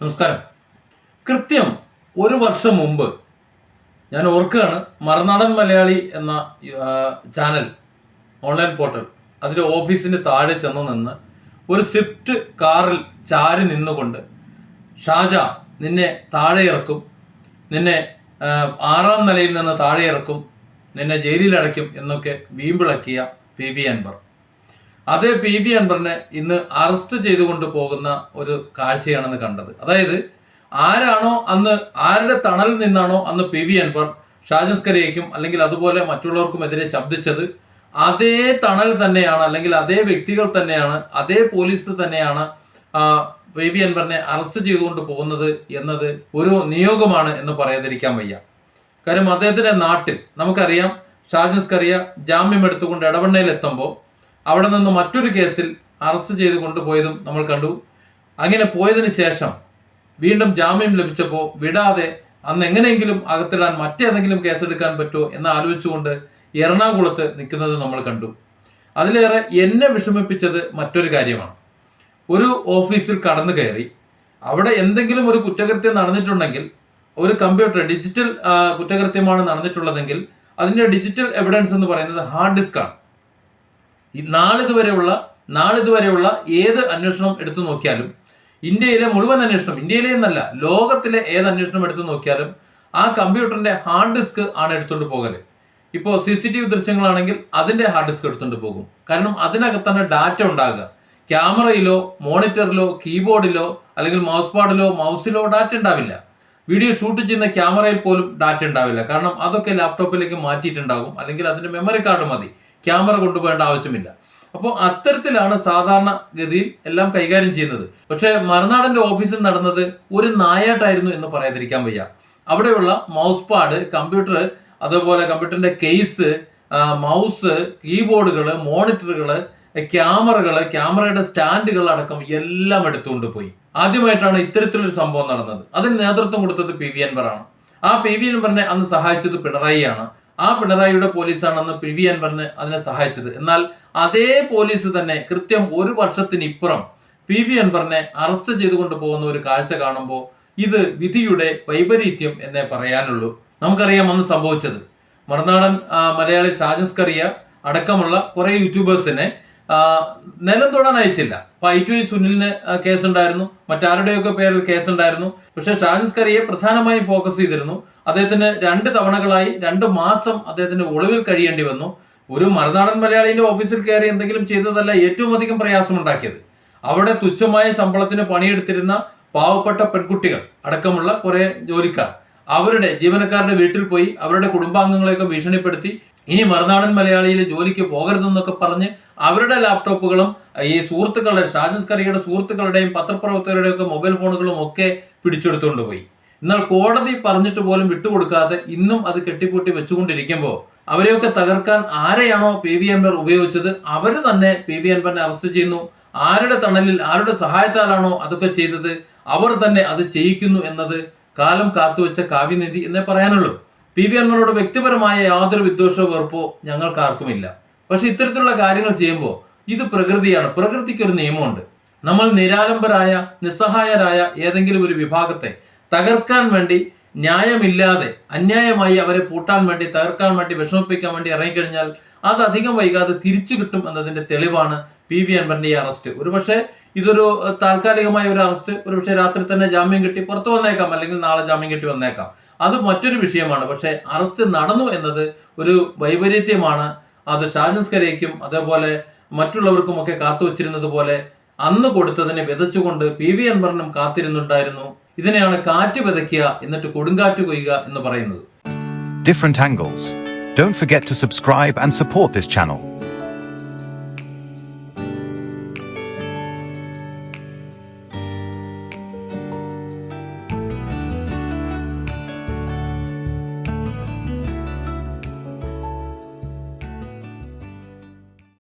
നമസ്കാരം. കൃത്യം ഒരു വർഷം മുമ്പ് ഞാൻ ഓർക്കുകയാണ് മറുനാടൻ മലയാളി എന്ന ചാനൽ ഓൺലൈൻ പോർട്ടൽ അതിന്റെ ഓഫീസിന്റെ താഴെ ചെന്ന് നിന്ന് ഒരു സ്വിഫ്റ്റ് കാറിൽ ചാരി നിന്നുകൊണ്ട് ഷാജ നിന്നെ താഴെ ഇറക്കും നിന്നെ ആറാം നിലയിൽ നിന്ന് താഴെ ഇറക്കും നിന്നെ ജയിലിലടയ്ക്കും എന്നൊക്കെ വീമ്പിളക്കിയ പി വി അൻവർ. അതേ പി വി അൻവറിനെ ഇന്ന് അറസ്റ്റ് ചെയ്തുകൊണ്ട് പോകുന്ന ഒരു കാഴ്ചയാണെന്ന് കണ്ടത്. അതായത് ആരാണോ അന്ന് ആരുടെ തണലിൽ നിന്നാണോ അന്ന് പി വി അൻവർ ഷാജസ്കരയ്ക്കും അല്ലെങ്കിൽ അതുപോലെ മറ്റുള്ളവർക്കുമെതിരെ ശബ്ദിച്ചത് അതേ തണൽ തന്നെയാണ് അല്ലെങ്കിൽ അതേ വ്യക്തികൾ തന്നെയാണ് അതേ പോലീസ് തന്നെയാണ് പി വി അൻവറിനെ അറസ്റ്റ് ചെയ്തുകൊണ്ട് പോകുന്നത് എന്നത് ഒരു നിയോഗമാണ് എന്ന് പറയാതിരിക്കാൻ വയ്യ. കാര്യം അദ്ദേഹത്തിന്റെ നാട്ടിൽ നമുക്കറിയാം ഷാജസ്കറിയ ജാമ്യം എടുത്തുകൊണ്ട് ഇടവണ്ണയിൽ എത്തുമ്പോൾ അവിടെ നിന്ന് മറ്റൊരു കേസിൽ അറസ്റ്റ് ചെയ്ത് കൊണ്ടുപോയതും നമ്മൾ കണ്ടു. അങ്ങനെ പോയതിന് ശേഷം വീണ്ടും ജാമ്യം ലഭിച്ചപ്പോൾ വിടാതെ അന്ന് എങ്ങനെയെങ്കിലും അകത്തിടാൻ മറ്റേതെങ്കിലും കേസെടുക്കാൻ പറ്റുമോ എന്ന് ആലോചിച്ചുകൊണ്ട് എറണാകുളത്ത് നിൽക്കുന്നത് നമ്മൾ കണ്ടു. അതിലേറെ എന്നെ വിഷമിപ്പിച്ചത് മറ്റൊരു കാര്യമാണ്. ഒരു ഓഫീസിൽ കടന്നു കയറി അവിടെ എന്തെങ്കിലും ഒരു കുറ്റകൃത്യം നടന്നിട്ടുണ്ടെങ്കിൽ ഒരു കമ്പ്യൂട്ടർ ഡിജിറ്റൽ കുറ്റകൃത്യമാണ് നടന്നിട്ടുള്ളതെങ്കിൽ അതിന്റെ ഡിജിറ്റൽ എവിഡൻസ് എന്ന് പറയുന്നത് ഹാർഡ് ഡിസ്ക് ആണ്. ഈ നാളിതുവരെയുള്ള നാളിതുവരെയുള്ള ഏത് അന്വേഷണം എടുത്തു നോക്കിയാലും ഇന്ത്യയിലെ മുഴുവൻ അന്വേഷണം ഇന്ത്യയിലെ എന്നല്ല ലോകത്തിലെ ഏത് അന്വേഷണം എടുത്തു നോക്കിയാലും ആ കമ്പ്യൂട്ടറിന്റെ ഹാർഡ് ഡിസ്ക് ആണ് എടുത്തുകൊണ്ട് പോകൽ. ഇപ്പോൾ സി സി ടി വി ദൃശ്യങ്ങളാണെങ്കിൽ അതിന്റെ ഹാർഡ് ഡിസ്ക് എടുത്തുകൊണ്ട് പോകും. കാരണം അതിനകത്താണ് ഡാറ്റ ഉണ്ടാകുക. ക്യാമറയിലോ മോണിറ്ററിലോ കീബോർഡിലോ അല്ലെങ്കിൽ മൗസ് പാഡിലോ മൗസിലോ ഡാറ്റ ഉണ്ടാവില്ല. വീഡിയോ ഷൂട്ട് ചെയ്യുന്ന ക്യാമറയിൽ പോലും ഡാറ്റ ഉണ്ടാവില്ല. കാരണം അതൊക്കെ ലാപ്ടോപ്പിലേക്ക് മാറ്റിയിട്ടുണ്ടാകും. അല്ലെങ്കിൽ അതിന്റെ മെമ്മറി കാർഡ് മതി. ക്യാമറ കൊണ്ടുപോകേണ്ട ആവശ്യമില്ല. അപ്പോൾ അത്തരത്തിലാണ് സാധാരണ ഗതിയിൽ എല്ലാം കൈകാര്യം ചെയ്യുന്നത്. പക്ഷേ മറുനാടന്റെ ഓഫീസിൽ നടന്നത് ഒരു നായാട്ടായിരുന്നു എന്ന് പറയാതിരിക്കാൻ വയ്യ. അവിടെയുള്ള മൗസ് പാഡ് കമ്പ്യൂട്ടർ അതുപോലെ കമ്പ്യൂട്ടറിന്റെ കേസ് മൗസ് കീബോർഡുകൾ മോണിറ്ററുകൾ ക്യാമറകൾ ക്യാമറയുടെ സ്റ്റാൻഡുകൾ അടക്കം എല്ലാം എടുത്തുകൊണ്ട് പോയി. ആദ്യമായിട്ടാണ് ഇത്തരത്തിലൊരു സംഭവം നടന്നത്. അതിന് നേതൃത്വം കൊടുത്തത് പി വി അൻവറാണ് ആ പി വി അൻവറിനെ അന്ന് സഹായിച്ചത് പിണറായിയാണ്. ആ പിണറായിയുടെ പോലീസാണെന്ന് പി വി അൻവറിന് അതിനെ സഹായിച്ചത്. എന്നാൽ അതേ പോലീസ് തന്നെ കൃത്യം ഒരു വർഷത്തിനിപ്പുറം പി വി അൻവറിനെ അറസ്റ്റ് ചെയ്തുകൊണ്ട് പോകുന്ന ഒരു കാഴ്ച കാണുമ്പോൾ ഇത് വിധിയുടെ വൈപരീത്യം എന്നേ പറയാനുള്ളൂ. നമുക്കറിയാം അന്ന് സംഭവിച്ചത്. മറുനാടൻ മലയാളി ഷാജസ്കറിയ അടക്കമുള്ള കുറേ യൂട്യൂബേഴ്സിനെ നിലം തൊടാൻ അയച്ചില്ല. അപ്പൊ ഐ ടു സുനിലിന് കേസുണ്ടായിരുന്നു. മറ്റാരുടെയൊക്കെ പേരിൽ കേസുണ്ടായിരുന്നു. പക്ഷെ ഷാജസ്കറിയെ പ്രധാനമായും ഫോക്കസ് ചെയ്തിരുന്നു. അദ്ദേഹത്തിന് രണ്ട് തവണകളായി രണ്ട് മാസം അദ്ദേഹത്തിന് ഒളിവിൽ കഴിയേണ്ടി വന്നു. ഒരു മറുനാടൻ മലയാളിന്റെ ഓഫീസിൽ കയറി എന്തെങ്കിലും ചെയ്തതല്ല ഏറ്റവും അധികം പ്രയാസമുണ്ടാക്കിയത്. അവിടെ തുച്ഛമായ ശമ്പളത്തിന് പണിയെടുത്തിരുന്ന പാവപ്പെട്ട പെൺകുട്ടികൾ അടക്കമുള്ള കുറെ ജോലിക്കാർ. അവരുടെ ജീവനക്കാരുടെ വീട്ടിൽ പോയി അവരുടെ കുടുംബാംഗങ്ങളെയൊക്കെ ഭീഷണിപ്പെടുത്തി. ഇനി മറുനാടൻ മലയാളിയിൽ ജോലിക്ക് പോകരുതെന്നൊക്കെ പറഞ്ഞ് അവരുടെ ലാപ്ടോപ്പുകളും ഈ സുഹൃത്തുക്കളുടെ ഷാജൻസ് കറിയുടെ സുഹൃത്തുക്കളുടെയും പത്രപ്രവർത്തകരുടെയും ഒക്കെ മൊബൈൽ ഫോണുകളും ഒക്കെ പിടിച്ചെടുത്തുകൊണ്ട് പോയി. എന്നാൽ കോടതി പറഞ്ഞിട്ട് പോലും വിട്ടുകൊടുക്കാതെ ഇന്നും അത് കെട്ടിപ്പൂട്ടി വെച്ചുകൊണ്ടിരിക്കുമ്പോൾ അവരെയൊക്കെ തകർക്കാൻ ആരെയാണോ പി വി അൻവർ ഉപയോഗിച്ചത്? അവർ തന്നെ പി വി അൻവറിനെ അറസ്റ്റ് ചെയ്യുന്നു. ആരുടെ തണലിൽ ആരുടെ സഹായത്താലാണോ അതൊക്കെ ചെയ്തത്? അവർ തന്നെ അത് ചെയ്യിക്കുന്നു എന്നത് കാലം കാത്തുവെച്ച കാവ്യനിധി എന്നേ പറയാനുള്ളൂ. പി വി അൻവറിനോട് വ്യക്തിപരമായ യാതൊരു വിദ്വേഷമോ വെറുപ്പോ ഞങ്ങൾക്ക് ആർക്കുമില്ല പക്ഷെ ഇത്തരത്തിലുള്ള കാര്യങ്ങൾ ചെയ്യുമ്പോൾ ഇത് പ്രകൃതിയാണ്. പ്രകൃതിക്ക് ഒരു നിയമമുണ്ട്. നമ്മൾ നിരാലംബരായ നിസ്സഹായരായ ഏതെങ്കിലും ഒരു വിഭാഗത്തെ തകർക്കാൻ വേണ്ടി ന്യായമില്ലാതെ അന്യായമായി അവരെ പൂട്ടാൻ വേണ്ടി തകർക്കാൻ വേണ്ടി വിഷമിപ്പിക്കാൻ വേണ്ടി ഇറങ്ങിക്കഴിഞ്ഞാൽ അത് അധികം വൈകാതെ തിരിച്ചു കിട്ടും എന്നതിന്റെ തെളിവാണ് പി വി അൻവറിന്റെ ഈ അറസ്റ്റ്. ഒരുപക്ഷെ ഇതൊരു താൽക്കാലികമായ ഒരു അറസ്റ്റ്. ഒരുപക്ഷെ രാത്രി തന്നെ ജാമ്യം കിട്ടി പുറത്തു വന്നേക്കാം അല്ലെങ്കിൽ നാളെ ജാമ്യം കിട്ടി വന്നേക്കാം. അത് മറ്റൊരു വിഷയമാണ്. പക്ഷേ അറസ്റ്റ് നടന്നു എന്നത് ഒരു വൈപരീത്യമാണ്. അത് ഷാജൻസ്കരയ്ക്കും അതേപോലെ മറ്റുള്ളവർക്കും ഒക്കെ കാത്തുവച്ചിരുന്നത് പോലെ അന്ന് കൊടുത്തതിനെ വിതച്ചുകൊണ്ട് പി വി അൻവറിനും കാത്തിരുന്നുണ്ടായിരുന്നു. ഇതിനെയാണ് കാറ്റ് വിതയ്ക്കുക എന്നിട്ട് കൊടുങ്കാറ്റ് കൊയ്യുക എന്ന് പറയുന്നത്. Don't forget to subscribe and support this channel.